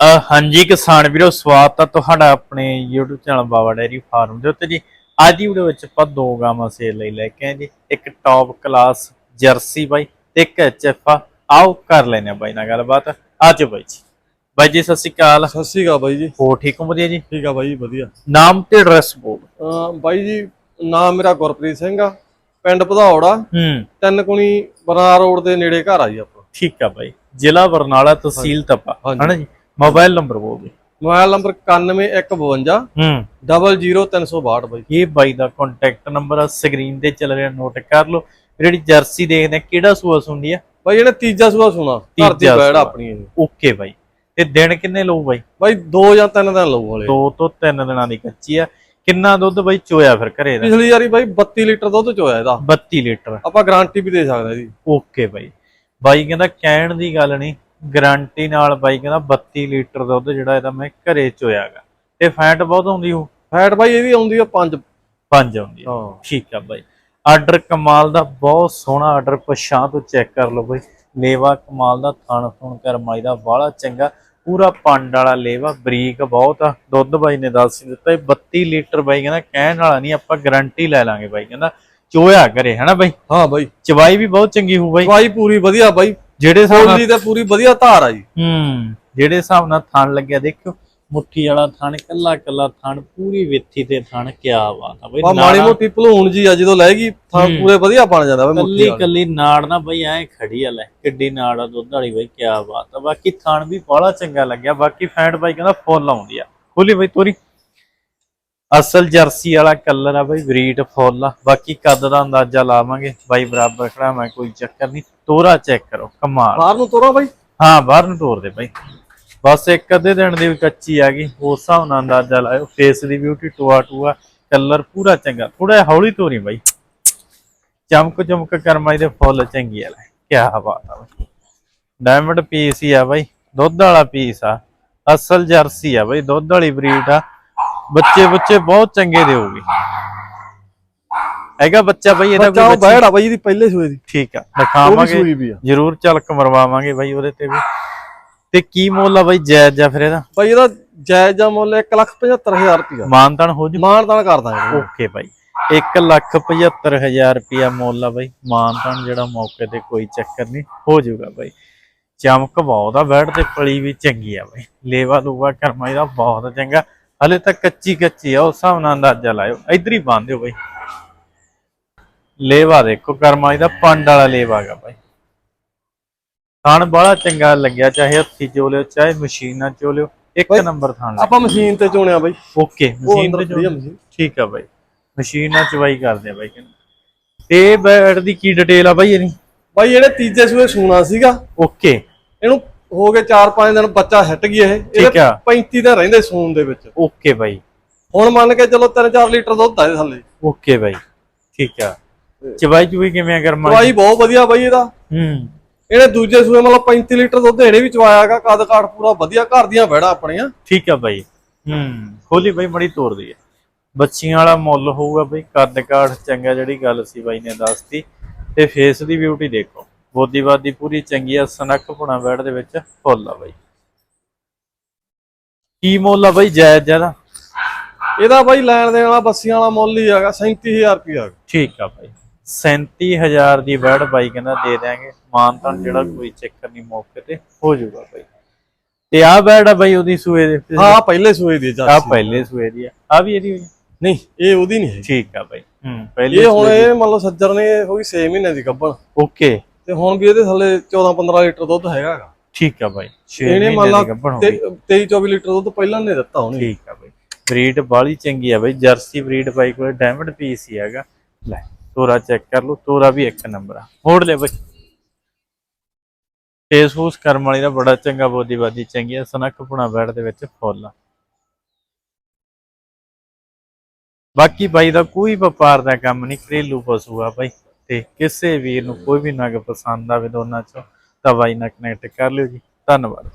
ਹਾਂਜੀ ਕਿਸਾਨ ਵੀਰੋ ਸਵਾਗਤ ਹੈ ਤੁਹਾਡਾ ਆਪਣੇ YouTube channel Baba dairy farm ਦੇ ਉੱਤੇ ਜੀ। ਅੱਜ ਦੀ ਵੀਡੀਓ ਵਿੱਚ ਆਪਾਂ ਦੋ ਗਾਵਾਂ ਸੇਲ ਲਈ ਲੈ ਕੇ ਆਏ ਜੀ। ਇੱਕ ਟੌਪ ਕਲਾਸ ਜਰਸੀ ਬਾਈ ਤੇ ਇੱਕ ਐਚਐਫ ਆਓ ਕਰ ਲੈਨੇ ਆ ਬਾਈ ਨਾਲ ਗੱਲਬਾਤ। ਆਜੋ ਬਾਈ ਜੀ। ਬਾਈ ਜੀ ਸਤਿ ਸ਼੍ਰੀ ਅਕਾਲ। ਸਤਿ ਸ਼੍ਰੀ ਅਕਾਲ ਬਾਈ ਜੀ। ਹੋ ਠੀਕ ਹੋ? ਵਧੀਆ ਜੀ? ਠੀਕ ਆ ਬਾਈ ਵਧੀਆ। ਨਾਮ ਤੇ ਐਡਰੈਸ ਬੋਲ। ਬਾਈ ਜੀ ਨਾਮ ਮੇਰਾ ਗੁਰਪ੍ਰੀਤ ਸਿੰਘ ਆ। ਪਿੰਡ ਭਦੌੜ। ਆ ਹੂੰ। ਤਿੰਨ ਕੁਣੀ ਬਰਨਾਲਾ ਰੋਡ ਦੇ ਨੇੜੇ ਘਰ ਆ ਜੀ ਆਪਣਾ ਠੀਕ ਆ ਬਾਈ। ਜ਼ਿਲ੍ਹਾ ਬਰਨਾਲਾ ਤਹਿਸੀਲ ਤਪਾ। ਹਨਾ ਜੀ? ਮੋਬਾਈਲ ਨੰਬਰ ਬੋਲ ਜੀ ਮੋਬਾਈਲ ਨੰਬਰ 9152 ਹੂੰ। 00362 ਬਾਈ। ਇਹ ਬਾਈ ਦਾ ਕੰਟੈਕਟ ਨੰਬਰ ਆ ਸਕਰੀਨ ਤੇ ਚੱਲ ਰਿਹਾ ਨੋਟ ਕਰ ਲਓ। ਜਿਹੜੀ ਜਰਸੀ ਦੇਖਦੇ ਆ ਕਿਹੜਾ ਸੂਆ ਸੁਣਦੀ ਆ? ਬਾਈ ਇਹਨੇ ਤੀਜਾ ਸੂਆ ਸੁਣਾ ਘਰ ਦੀ ਬੈੜ। ਆਪਣੀ ਇਹ। ਓਕੇ ਬਾਈ। ਤੇ ਦਿਨ ਕਿੰਨੇ ਲਊ ਬਾਈ? ਬਾਈ ਦੋ ਜਾਂ ਤਿੰਨ ਦਿਨ ਲਊ ਵਾਲੇ ਦੋ ਤੋਂ ਤਿੰਨ ਦਿਨਾਂ ਦੀ ਕੱਚੀ ਆ। ਕਿੰਨਾ ਦੁੱਧ ਬਾਈ ਚੋਇਆ ਫਿਰ ਘਰੇ ਦਾ? ਪਿਛਲੀ ਵਾਰੀ ਬਾਈ 32 ਲੀਟਰ ਦੁੱਧ ਚੋਇਆ ਇਹਦਾ। 32 ਲੀਟਰ। ਆਪਾਂ ਗਾਰੰਟੀ ਵੀ ਦੇ ਸਕਦੇ ਜੀ। ਓਕੇ ਬਾਈ। ਬਾਈ ਕਹਿੰਦਾ ਕਹਿਣ ਦੀ ਗੱਲ ਨਹੀਂ। ਗਾਰੰਟੀ ਨਾਲ ਬਾਈ ਕਹਿੰਦਾ 32 ਲੀਟਰ ਦੁੱਧ ਜਿਹੜਾ ਇਹਦਾ ਮੈਂ ਘਰੇ ਚੋਇਆਗਾ। ਤੇ ਫੈਟ ਬਹੁਤ ਆਉਂਦੀ ਉਹ? ਫੈਟ ਬਾਈ ਇਹਦੀ ਆਉਂਦੀ ਆ 5 ਪੰਜ ਆਉਂਦੀ ਆ। ਹਾਂ। ਠੀਕ ਆ ਬਾਈ। ਆਰਡਰ ਕਮਾਲ ਦਾ ਬਹੁਤ ਸੋਹਣਾ ਆਰਡਰ ਪਛਾਂ ਤੋਂ ਚੈੱਕ ਕਰ ਲਓ ਬਾਈ। ਲੇਵਾ ਕਮਾਲ ਦਾ ਥਣ ਥਣ ਕਰਮਾਈ ਦਾ ਬਾਹਲਾ ਚੰਗਾ। ਪੂਰਾ ਪੰਡ ਵਾਲਾ ਲੇਵਾ ਬਰੀਕ ਬਹੁਤ ਆ। ਦੁੱਧ ਬਾਈ ਨੇ ਦੱਸ ਹੀ ਦਿੱਤਾ ਇਹ 32 ਲੀਟਰ ਬਾਈ ਕਹਿੰਦਾ ਕਹਿਣ ਵਾਲਾ ਨਹੀਂ ਆਪਾਂ ਗਾਰੰਟੀ ਲੈ ਲਾਂਗੇ ਬਾਈ ਕਹਿੰਦਾ। ਚੋਇਆ ਕਰੇ ਹਨਾ ਬਾਈ? ਹਾਂ ਬਾਈ। ਚਵਾਈ ਵੀ ਬਹੁਤ ਚੰਗੀ ਹੋਊ ਬਾਈ। ਬਾਈ ਪੂਰੀ ਵਧੀਆ ਬਾਈ। ਜਿਹੜੇ ਹਿਸਾਬ ਨਾਲ ਤੇ ਪੂਰੀ ਵਧੀਆ ਧਾਰ ਆ ਜੀ ਹੂੰ ਜਿਹੜੇ ਹਿਸਾਬ ਨਾਲ ਥਣ ਲੱਗਿਆ ਦੇਖਿਓ ਮੁੱਠੀ ਵਾਲਾ ਥਣ ਕੱਲਾ ਕੱਲਾ ਥਣ ਪੂਰੀ ਵਿੱਥੀ ਤੇ ਥਣ ਕਿਆ ਬਾਤ ਆ ਬਾਈ ਮਾੜੀ ਨਾੜਾਂ- ਮੋਟੀ ਭਲੂਣ ਜੀ ਆ ਜਦੋਂ ਲੈ ਗਈ ਥਾਂ ਹੂੰ। ਪੂਰੇ ਵਧੀਆ ਬਣ ਜਾਂਦਾ ਵਾ ਮੁੱਠੀ ਕੱਲੀ ਵਾਲੀ। ਕੱਲੀ ਨਾੜ ਨਾ ਬਈ ਐ ਖੜੀ ਆ ਲੈ ਕਿੱਡੀ ਨਾੜ ਆ ਦੁੱਧ ਵਾਲੀ ਬਈ ਕਿਆ ਬਾਤ ਆ ਬਾਕੀ ਥਣ ਵੀ ਬੜਾ ਚੰਗਾ ਲੱਗਿਆ ਬਾਕੀ ਫੈਟ ਬਾਈ ਕਹਿੰਦਾ ਫੁੱਲ ਆਉਂਦੀ ਆ ਖੋਲੀ ਬਈ ਤੋਰੀ ਅਸਲ ਜਰਸੀ ਵਾਲਾ ਕਲਰ ਆ ਬਈ ਬਰੀਡ ਫੁੱਲ ਆ। ਬਾਕੀ ਕੱਦ ਦਾ ਅੰਦਾਜ਼ਾ ਲਾਵਾਂਗੇ। ਬਾਈ ਬਰਾਬਰ ਖੜਾ ਮੈਂ ਕੋਈ ਚੱਕਰ ਨਹੀਂ। ਤੋਰਾ ਚੈੱਕ ਕਰੋ ਕਮਾਲ। ਬਾਹਰ ਨੂੰ ਤੋਰਾ ਬਾਈ? ਹਾਂ ਬਾਹਰ ਨੂੰ ਤੋਰ ਦੇ ਬਾਈ। ਬਸ ਇੱਕ ਅੱਧੇ ਦਿਨ ਦੀ ਕੱਚੀ ਆ ਗਈ। ਉਸ ਹਿਸਾਬ ਨਾਲ ਅੰਦਾਜ਼ਾ ਲਾਇਓ। ਫੇਸ ਦੀ ਬਿਊਟੀ ਟੂਆ ਟੂਆ ਕਲਰ ਪੂਰਾ ਚੰਗਾ। ਥੋੜਾ ਹੌਲੀ ਤੋਰੀ ਬਾਈ। ਚਮਕ ਚਮਕ ਕਰਮਾਈ ਦੇ ਫੁੱਲ ਚੰਗੀ ਆ ਲੈ। ਕੀ ਬਾਤ ਆ ਬਾਈ। ਡਾਇਮੰਡ ਪੀਸ ਹੀ ਆ ਬਾਈ। ਦੁੱਧ ਵਾਲਾ ਪੀਸ ਆ। ਅਸਲ ਜਰਸੀ ਆ ਬਾਈ। ਦੁੱਧ ਵਾਲੀ ਬਰੀਡ ਆ। ਬੱਚੇ ਬੱਚੇ ਬਹੁਤ ਚੰਗੇ ਦੇਊਗੀ ਹੈਗਾ ਬੱਚਾ ਬਾਈ ਇਹਦਾ ਬੱਚਾ ਕੋਈ ਉਹ ਬੱਚੀ? ਬੈੜ ਬਾਈ ਇਹਦੀ ਪਹਿਲੇ ਸੂਏ ਦੀ। ਠੀਕ ਆ ਦਿਖਾਵਾਂਗੇ। ਜਰੂਰ ਝਲਕ ਮਰਵਾਵਾਂਗੇ ਬਾਈ ਉਹਦੇ ਤੇ ਵੀ। ਤੇ ਕੀ ਮੁੱਲ ਆ ਬਾਈ ਜਾਇਜ਼ ਜਾਂ ਫਿਰ ਇਹਦਾ? ਬਾਈ ਇਹਦਾ ਜਾਇਜ਼ ਦਾ ਮੁੱਲ 175000 ਰੁਪਇਆ ਮਾਨਤਨ ਹੋ ਜੂ? ਮਾਣ ਤਾਣ ਕਰ ਦਾਂਗੇ ਓਕੇ ਬਾਈ। 175000 ਰੁਪਿਆ ਮੁੱਲ ਆ ਬਾਈ। ਮਾਨਤਨ ਜਿਹੜਾ ਮੌਕੇ ਤੇ ਕੋਈ ਚੱਕਰ ਨਹੀਂ ਹੋ ਜਾਊਗਾ ਬਾਈ। ਚਮਕ ਬਹੁਤ ਆ ਬੈਠ ਤੇ ਪਲੀ ਵੀ ਚੰਗੀ ਆ ਬਾਈ। ਲੇਵਾ ਲੂਵਾ ਕਰਮਾਈ ਦਾ ਬਹੁਤ ਚੰਗਾ। ਹਲੇ ਤਾਂ ਕੱਚੀ ਕੱਚੀ ਆ ਉਸ ਹਿਸਾਬ ਨਾਲ ਅੰਦਾਜ਼ਾ ਲਾਇਓ। ਇਧਰ ਹੀ ਬੰਨ ਦਿਓ ਬਾਈ। ਲੇਵਾ ਦੇਖੋ ਕਰਮਾਈ ਦਾ ਪੰਡ ਵਾਲਾ ਲੇਵਾ ਗਾ ਬਾਈ। ਥਣ ਬੜਾ ਚੰਗਾ ਲੱਗਿਆ ਚਾਹੇ ਹੱਥੀ ਚੋ ਲਿਓ ਚਾਹੇ ਮਸ਼ੀਨ ਨਾਲ ਚੋ ਲਿਓ ਇੱਕ ਨੰਬਰ ਥਣ। ਆਪਾਂ ਮਸ਼ੀਨ ਤੇ ਚੋਣਿਆ ਬਾਈ। ਓਕੇ ਮਸ਼ੀਨ ਤੇ ਖੜੀ ਆ ਚੋ ਮਸ਼ੀਨ। ਠੀਕ ਆ ਬਾਈ। ਮਸ਼ੀਨ ਨਾਲ ਚਵਾਈ ਕਰਦੇ ਆ ਬਾਈ ਤੇ ਬੈਡ ਦੀ ਕੀ ਡਿਟੇਲ ਆ ਬਾਈ ਇਹਦੀ? ਬਾਈ ਇਹਨੇ ਤੀਜੇ ਸੂਏ ਸੂਣਾ ਸੀਗਾ। ਓਕੇ। ਇਹਨੂੰ ਹੋ ਗਏ 4-5 ਦਿਨ ਬੱਚਾ ਹਿੱਟ ਗਿਆ ਇਹ। ਠੀਕ ਆ। 35 ਦਿਨ ਰਹਿੰਦੇ ਸੂਣ ਦੇ ਵਿੱਚ। ਓਕੇ ਬਾਈ। ਹੁਣ ਮੰਨ ਕੇ ਚਲੋ 3-4 ਲੀਟਰ ਦੁੱਧ ਆ ਇਹਦੇ ਥੱਲੇ। ਓਕੇ ਬਾਈ। ਠੀਕ ਆ। ਚਵਾਈ ਚੁਈ ਕਿਵੇਂ ਆ ਕਰਮਾ ਦਵਾਈ ਬਹੁਤ ਵਧੀਆ ਬਾਈ ਇਹਦਾ। ਹੂੰ। ਇਹਨੇ ਦੂਜੇ ਸੂਏ ਮਤਲਬ 35 ਲੀਟਰ ਦੁੱਧ ਇਹਨੇ ਵੀ ਚਵਾਇਆਗਾ ਕਦ ਕਾਠ ਪੂਰਾ ਵਧੀਆ ਘਰ ਦੀਆਂ ਵੜਾ ਆਪਣੀਆਂ। ਠੀਕ ਆ ਬਾਈ। ਹੂੰ। ਖੋਲੀ ਬਾਈ ਮੜੀ ਤੋੜਦੀ ਆ ਬੱਚੀਆਂ ਵਾਲਾ ਮੁੱਲ ਹੋਊਗਾ ਬਾਈ। ਕੱਦ ਕਾਠ ਚੰਗਾ ਜਿਹੜੀ ਗੱਲ ਸੀ ਬਾਈ ਨੇ ਦੱਸਤੀ। ਤੇ ਫੇਸ ਦੀ ਬਿਊਟੀ ਦੇਖੋ। ਬੋਦੀਵਾਦੀ ਪੂਰੀ ਚੰਗੀ ਆ ਸਨਕ ਪੁਣਾ ਬੈਡ ਦੇ ਵਿੱਚ ਫੁੱਲ ਆ ਬਾਈ। ਕੀ ਮੁੱਲ ਆ ਬਾਈ ਜਾਇਜ਼ ਜ਼ਿਆਦਾ? ਇਹਦਾ ਬਾਈ ਲੈਣ ਦੇਣ ਵਾਲਾ ਬੱਸੀਆਂ ਵਾਲਾ ਮੁੱਲ ਹੀ ਹੈਗਾ 37000 ਰੁਪਇਆ ਠੀਕ ਆ ਬਾਈ। 37000 ਦੀ ਬੈਡ ਬਾਈ ਕਹਿੰਦਾ ਦੇ ਦਿਆਂਗੇ। ਮਾਨਤਨ ਜਿਹੜਾ ਕੋਈ ਚੱਕਰ ਨਹੀਂ ਮੌਕੇ ਤੇ ਹੋ ਜਾਊਗਾ ਬਾਈ। ਤੇ ਆ ਬੈਡ ਆ ਬਾਈ ਉਹਦੀ ਸੂਏ ਦੇ ਹਾਂ ਪਹਿਲੇ ਸੂਏ ਦੀ ਆ ਪਹਿਲੇ ਸੂਏ ਦੀ ਆ। ਆ ਵੀ ਇਹਦੀ ਹੋਈ? ਨਹੀਂ ਇਹ ਉਹਦੀ ਨਹੀਂ ਹੈ ਠੀਕ ਆ ਬਾਈ। ਹੂੰ ਪਹਿਲੇ ਇਹ ਹੁਣ ਇਹ ਮੰਨ ਲਓ ਸੱਜਰ ਨੇ ਹੋ ਗਈ 6 ਮਹੀਨੇ ਦੀ ਗੱਭਣ। ਓਕੇ। ਤੇ ਹੁਣ ਵੀ ਇਹਦੇ ਥੱਲੇ 14-15 ਲੀਟਰ ਦੁੱਧ ਹੈਗਾਗਾ ਠੀਕ ਆ ਬਾਈ। 6 ਇਹਨੇ ਮੰਨ ਲਾ ਗੱਭਣ ਹੋ ਗਈ। 23-24 ਲੀਟਰ ਦੁੱਧ ਪਹਿਲਾਂ ਨੇ ਦਿੱਤਾ ਉਹਨੇ। ਠੀਕ ਆ ਬਾਈ। ਬਰੀਡ ਬਾਲੀ ਚੰਗੀ ਆ ਬਾਈ। ਜਰਸੀ ਬਰੀਡ ਬਾਈ ਕੋਲੇ ਡਾਇਮੰਡ ਪੀਸ ਹੀ ਹੈਗਾ। ਲੈ ਤੋਰਾ ਚੈੱਕ ਕਰ ਲਓ। ਤੋਰਾ ਵੀ ਇੱਕ ਨੰਬਰ ਆ। ਮੋੜ ਲੈ ਬਾਈ। ਫੇਸ ਫੂਸ ਕਰਮ ਵਾਲੀ ਦਾ ਬੜਾ ਚੰਗਾ ਬੋਦੀਵਾਦੀ ਚੰਗੀ ਆ। ਸਨਕ ਪੁਣਾ ਬੈਡ ਦੇ ਵਿੱਚ ਫੁੱਲ ਆ। ਬਾਕੀ ਬਾਈ ਦਾ ਕੋਈ ਵਪਾਰ ਦਾ ਕੰਮ ਨਹੀਂ। ਘਰੇਲੂ ਪਸ਼ੂ ਆ ਬਾਈ। ਤੇ ਕਿਸੇ ਵੀਰ ਨੂੰ ਕੋਈ ਵੀ ਨਗ ਪਸੰਦ ਆਵੇ ਦੋਨਾਂ ਚੋਂ ਤਾਂ ਬਾਈ ਨਾਲ ਕਨੈਕਟ ਕਰ ਲਿਓ ਜੀ। ਧੰਨਵਾਦ।